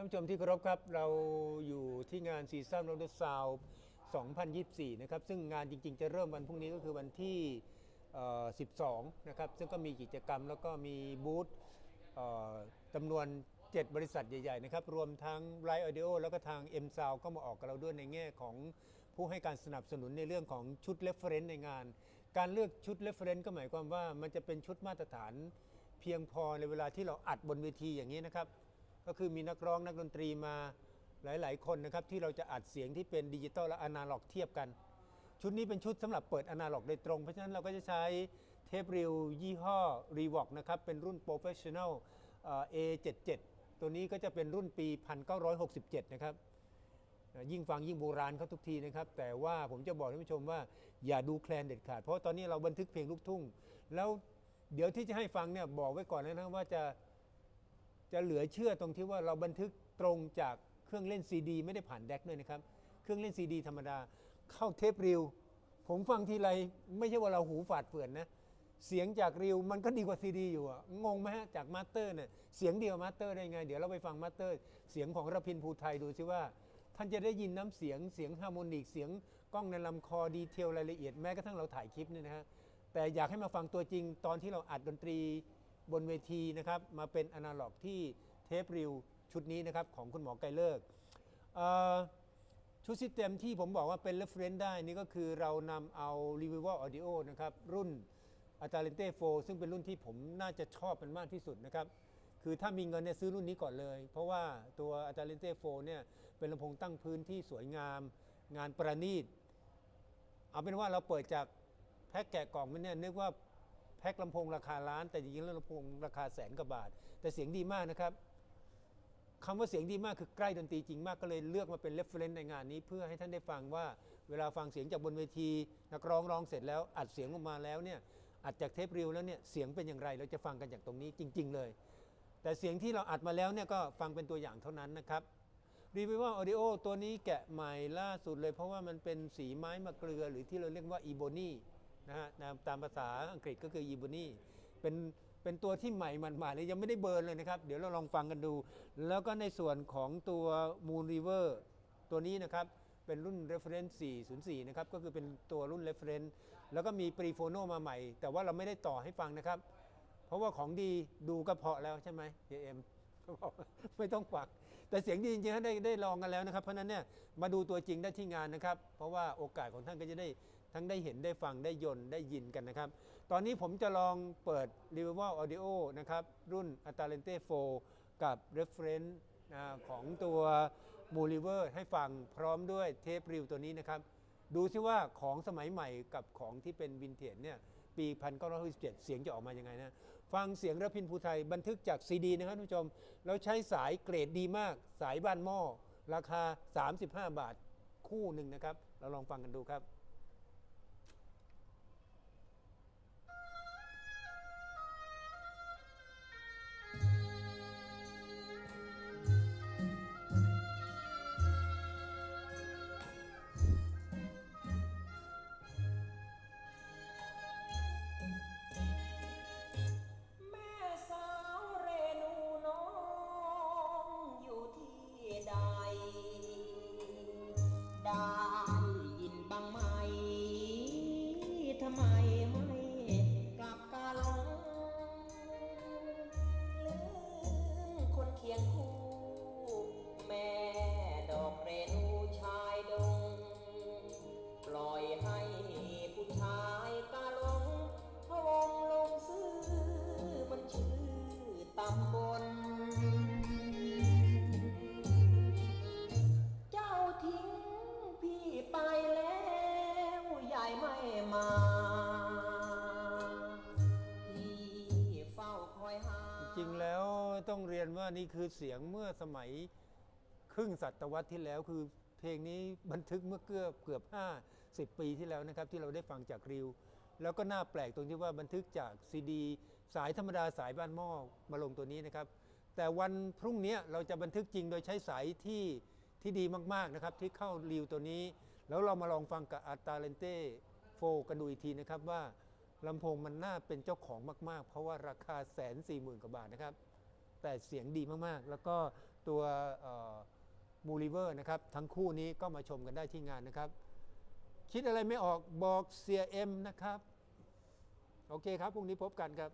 านผู้ชมที่เคารพครับเราอยู่ที่งานซีซั่นโรดซาว2024 นะครับ ซึ่งงานจริง ๆ จะเริ่มวันพรุ่งนี้ก็คือวันที่เอ่อ12 นะครับ ซึ่งก็มีกิจกรรมแล้วก็มีบูธเอ่อจำนวน 7 บริษัทใหญ่ ๆ นะครับ รวมทั้ง r i g h t Audio แล้วก็ทาง M Sound ก็มาออกกับเราด้วยในแง่ของผู้ให้การสนับสนุนในเรื่องของชุด reference ในงาน การเลือกชุด reference ก็หมายความว่ามันจะเป็นชุดมาตรฐาน เพียงพอในเวลาที่เราอัดบนเวทีอย่างนี้นะครับ ก็คือมีนักร้องนักดนตรีมาหลาย ๆ คนนะครับที่เราจะอัดเสียงที่เป็นดิจิตอลและอนาล็อกเทียบกัน ชุดนี้เป็นชุดสำหรับเปิดอนาล็อกโดยตรง เพราะฉะนั้นเราก็จะใช้เทปริลยี่ห้อ r e v o k นะครับเป็นรุ่น Professional เอ่อ A77 ตัวนี้ก็จะเป็นรุ่นปี 1967 นะครับยิ่งฟังยิ่งโบราณเขาทุกทีนะครับ แต่ว่าผมจะบอกท่านผู้ชมว่าอย่าดูแคลนเด็ดขาด เพราะตอนนี้เราบันทึกเพลงลูกทุ่ง แล้วเดี๋ยวที่จะให้ฟังเนี่ยบอกไว้ก่อนเลยนะว่าจะ จะเหลือเชื่อตรงที่ว่าเราบันทึกตรงจากเครื่องเล่นซีดีไม่ได้ผ่านแดกด้วยนะครับ เครื่องเล่นซีดี ธรรมดาเข้าเทปริว ผมฟังทีไรไม่ใช่ว่าเราหูฝาดเฟื่อนนะ เสียงจากริวมันก็ดีกว่าซีดีอยู่อะงงไหมฮะจากมาสเตอร์เนี่ยเสียงเดียวมาสเตอร์ได้ไง เดี๋ยวเราไปฟังมาสเตอร์ เสียงของรพินภูไทยดูซิว่า ท่านจะได้ยินน้ำเสียงเสียงฮาร์โมนิกเสียงกล้องในลำคอดีเทลรายละเอียดแม้กระทั่งเราถ่ายคลิปเนี่ยนะฮะแต่อยากให้มาฟังตัวจริงตอนที่เราอัดดนตรี บนเวทีนะครับมาเป็นอนาล็อกที่เทปริวชุดนี้นะครับของคุณหมอไกรเลิกชุดซิสเต็มที่ผมบอกว่าเป็น reference ได้นี่ก็คือเรานำเอา r e v i v a l Audio นะครับรุ่น a t a l e n t e 4 ซึ่งเป็นรุ่นที่ผมน่าจะชอบเป็นมากที่สุดนะครับคือถ้ามีเงินเนี่ยซื้อรุ่นนี้ก่อนเลย เพราะว่าตัว a t a l e n t e 4 เนี่ยเป็นลำโพงตั้งพื้นที่สวยงาม งานประณีต เอาเป็นว่าเราเปิดจากแพ็กแกะกล่องมันเนี่ยนึกว่า แพ็คลำโพงราคาล้าน แต่จริงๆแล้วลำโพงราคาแสนกว่าบาท แต่เสียงดีมากนะครับคำว่าเสียงดีมากคือใกล้ดนตรีจริงมากก็เลยเลือกมาเป็น reference ในงานนี้ เพื่อให้ท่านได้ฟังว่า เวลาฟังเสียงจากบนเวที นักร้องร้องเสร็จแล้วอัดเสียงออกมาแล้วเนี่ยอัดจากเทปริวแล้วเนี่ยเสียงเป็นอย่างไรเราจะฟังกันจากตรงนี้จริง ๆ เลย แต่เสียงที่เราอัดมาแล้วเนี่ยก็ฟังเป็นตัวอย่างเท่านั้นนะครับรีวิวว่าออดิโอตัวนี้แกะใหม่ล่าสุดเลยเพราะว่ามันเป็นสีไม้มะเกลือหรือที่เราเรียกว่าอีโบนี นะฮะตามภาษาอังกฤษก็คืออีโบนี่เป็นเป็นตัวที่ใหม่มันมาเลยยังไม่ได้เบิร์นเลยนะครับ เดี๋ยวเราลองฟังกันดู แล้วก็ในส่วนของตัว Moon River ตัวนี้นะครับ เป็นรุ่น reference 404 นะครับ ก็คือเป็นตัวรุ่น reference แล้วก็มี prefono มาใหม่ แต่ว่าเราไม่ได้ต่อให้ฟังนะครับ เพราะว่าของดีดูก็เพาะแล้วใช่ไหมเอ็มเขาบอกไม่ต้องฟังแต่เสียงดีจริงๆได้ได้ลองกันแล้วนะครับ เพราะนั้นเนี่ยมาดูตัวจริงได้ที่งานนะครับ เพราะว่าโอกาสของท่านก็จะได้ ทั้งได้เห็นได้ฟังได้ยนได้ยินกันนะครับ ตอนนี้ผมจะลองเปิด r e v i v a l Audio นะครับ รุ่น a t a l e n t e 4 กับ Reference อ่าของตัว m o l i v e r ให้ฟังพร้อมด้วยเทปริวตัวนี้นะครับ ดูซิว่าของสมัยใหม่กับของที่เป็นวินเทจเนี่ยปี 1967 เสียงจะออกมายังไงนะ ฟังเสียงระพินภูไทยบันทึกจากซีดีนะครับท่านผู้ชม เราใช้สายเกรดดีมาก สายบ้านหม้อ ราคา 35 บาทคู่หนึ่งนะครับ เราลองฟังกันดูครับ รียนว่านี่คือเสียงเมื่อสมัยครึ่งศตวรรษที่แล้วคือเพลงนี้บันทึกเมื่อเกือบเกือบ 50 ปีที่แล้วนะครับ ที่เราได้ฟังจากริว แล้วก็น่าแปลกตรงที่ว่าบันทึกจากซีดี สายธรรมดาสายบ้านหม้อมาลงตัวนี้นะครับ แต่วันพรุ่งนี้เราจะบันทึกจริงโดยใช้สายที่ที่ดีมากๆนะครับ ที่เข้าริวตัวนี้ แล้วเรามาลองฟังกับอัตาเลนเต้โฟกันดูอีกทีนะครับว่าลำโพงมันน่าเป็นเจ้าของมาก ๆ เพราะว่าราคาแสนสี่หมื่นกว่าบาทนะครับ แต่เสียงดีมากๆ แล้วก็ตัวมูริเวอร์นะครับทั้งคู่นี้ก็มาชมกันได้ที่งานนะครับ คิดอะไรไม่ออกบอกเสียเอ็มนะครับ โอเคครับพรุ่งนี้พบกันครับ